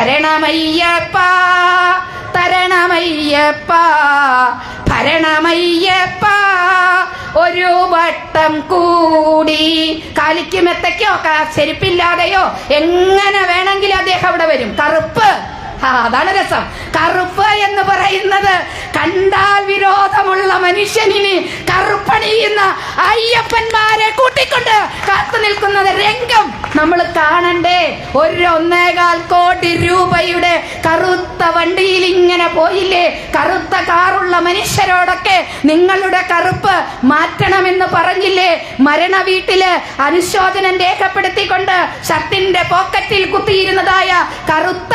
ശരണമയ്യപ്പ തരണമയ്യപ്പ ഭരണമയ്യപ്പ. ഒരു വട്ടം കൂടി കാലിക്ക് മെത്തയ്ക്കോ ചെരുപ്പില്ലാതെയോ എങ്ങനെ വേണമെങ്കിലും അദ്ദേഹം അവിടെ വരും. കറുപ്പ്. അതാണ് രസം. കറുപ്പ് എന്ന് പറയുന്നത് കണ്ടാൽ വിരോധമുള്ള മനുഷ്യനിന് കറുപ്പണിയുന്ന അയ്യപ്പന്മാരെ കൂട്ടിക്കൊണ്ട് കാത്തു നിൽക്കുന്നത് രംഗം നമ്മൾ കാണണ്ടേ. ഒരു ഒന്നേകാൽ കോടി രൂപയുടെ കറുത്ത വണ്ടിയിൽ ഇങ്ങനെ പോയില്ലേ? കറുത്ത കാറുള്ള മനുഷ്യരോടൊക്കെ നിങ്ങളുടെ കറുപ്പ് മാറ്റണമെന്ന് പറഞ്ഞില്ലേ? മരണ വീട്ടിൽ അനുശോചനം രേഖപ്പെടുത്തിക്കൊണ്ട് ഷർട്ടിന്റെ പോക്കറ്റിൽ കുത്തിയിരുന്നതായ കറുത്ത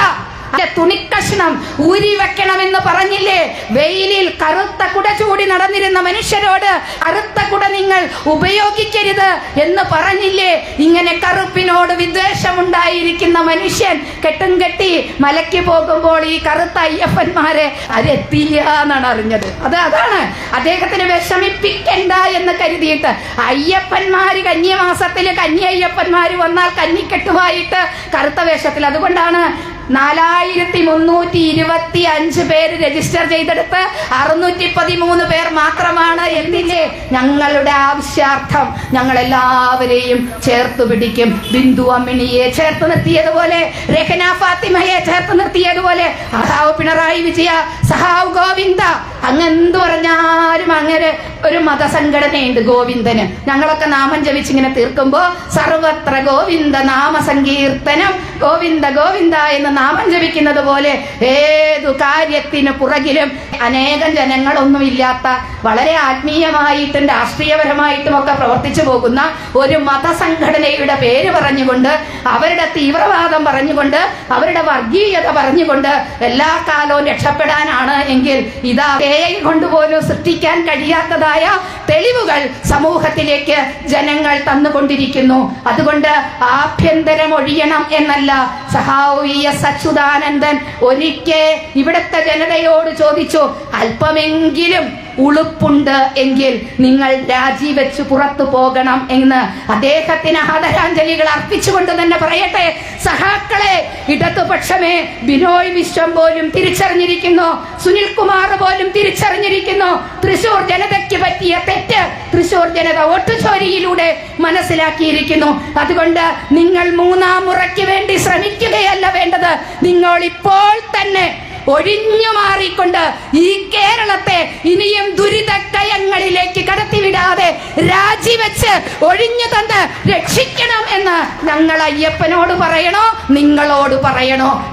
തുണിക്കഷ്ണം ഊരി വെക്കണമെന്ന് പറഞ്ഞില്ലേ? വെയിലിൽ കറുത്ത കുട ചൂടി നടന്നിരുന്ന മനുഷ്യരോട് കറുത്ത കുട നിങ്ങൾ ഉപയോഗിക്കരുത് എന്ന് പറഞ്ഞില്ലേ? ഇങ്ങനെ കറുപ്പിനോട് വിദ്വേഷമുണ്ടായിരിക്കുന്ന മനുഷ്യൻ കെട്ടും കെട്ടി മലയ്ക്ക് പോകുമ്പോൾ ഈ കറുത്ത അയ്യപ്പന്മാരെ അരെത്തില്ല എന്നാണ് അറിഞ്ഞത്. അത് അതാണ്. അദ്ദേഹത്തിന് വിഷമിപ്പിക്കണ്ട എന്ന് കരുതിയിട്ട് അയ്യപ്പന്മാര് കന്യമാസത്തിൽ കന്യ അയ്യപ്പന്മാര് വന്നാൽ കന്നിക്കെട്ടുമായിട്ട് കറുത്ത വേഷത്തിൽ. അതുകൊണ്ടാണ് നാലായിരത്തി മുന്നൂറ്റി ഇരുപത്തി അഞ്ച് പേര് രജിസ്റ്റർ ചെയ്തെടുത്ത് അറുന്നൂറ്റി പതിമൂന്ന് പേർ മാത്രമാണ് എന്നില്ലേ? ഞങ്ങളുടെ ആവശ്യാർത്ഥം ഞങ്ങൾ എല്ലാവരെയും ചേർത്ത് പിടിക്കും. ബിന്ദു അമ്മിണിയെ ചേർത്ത് നിർത്തിയതുപോലെ രഹന ഫാത്തിമയെ ചേർത്ത് നിർത്തിയതുപോലെ സഹാവ് പിണറായി വിജയ സഹാവ് ഗോവിന്ദ അങ്ങെന്ത് പറഞ്ഞാലും അങ്ങനെ ഒരു മതസംഘടനയുണ്ട് ഗോവിന്ദന്. ഞങ്ങളൊക്കെ നാമം ജപിച്ചിങ്ങനെ തീർക്കുമ്പോ സർവത്ര ഗോവിന്ദ നാമ സങ്കീർത്തനം ഗോവിന്ദ ഗോവിന്ദ എന്ന് നാമം ജപിക്കുന്നത് പോലെ ഏതു കാര്യത്തിന് പുറകിലും അനേകം ജനങ്ങളൊന്നുമില്ലാത്ത വളരെ ആത്മീയമായിട്ടും രാഷ്ട്രീയപരമായിട്ടും ഒക്കെ പ്രവർത്തിച്ചു പോകുന്ന ഒരു മതസംഘടനയുടെ പേര് പറഞ്ഞുകൊണ്ട് അവരുടെ തീവ്രവാദം പറഞ്ഞുകൊണ്ട് അവരുടെ വർഗീയത പറഞ്ഞുകൊണ്ട് എല്ലാ കാലവും രക്ഷപ്പെടാനാണ് എങ്കിൽ ഇതാ AI കൊണ്ടുപോലും സൃഷ്ടിക്കാൻ കഴിയാത്തതായ തെളിവുകൾ സമൂഹത്തിലേക്ക് ജനങ്ങൾ തന്നുകൊണ്ടിരിക്കുന്നു. അതുകൊണ്ട് ആഭ്യന്തരം ഒഴിയണം എന്നല്ല. സഹാവിയ സച്ചുദാനന്ദൻ ഒരിക്കൽ ഇവിടുത്തെ ജനതയോട് ചോദിച്ചു അല്പമെങ്കിലും ഉളുപ്പുണ്ട് എങ്കിൽ നിങ്ങൾ രാജിവെച്ച് പുറത്തു പോകണം എന്ന് അദ്ദേഹത്തിന് ആദരാഞ്ജലികൾ അർപ്പിച്ചുകൊണ്ട് തന്നെ പറയട്ടെ. സഹാക്കളെ ഇടതുപക്ഷമേ ബിനോയ് വിശ്വം പോലും തിരിച്ചറിഞ്ഞിരിക്കുന്നു. സുനിൽ കുമാർ പോലും തിരിച്ചറിഞ്ഞിരിക്കുന്നു. തൃശൂർ ജനതയ്ക്ക് പറ്റിയ തെറ്റ് തൃശൂർ ജനത ഒട്ടുചോരിയിലൂടെ മനസ്സിലാക്കിയിരിക്കുന്നു. അതുകൊണ്ട് നിങ്ങൾ മൂന്നാം മുറയ്ക്ക് വേണ്ടി ശ്രമിക്കുകയല്ല വേണ്ടത്. നിങ്ങൾ ഇപ്പോൾ തന്നെ ഒഴിഞ്ഞു മാറിക്കൊണ്ട് ഈ കേരളത്തെ ഇനിയും ദുരിത കയങ്ങളിലേക്ക് കടത്തിവിടാതെ രാജിവെച്ച് ഒഴിഞ്ഞു തന്ന് രക്ഷിക്കണം എന്ന് ഞങ്ങൾ അയ്യപ്പനോട് പറയണോ? നിങ്ങളോട് പറയണോ?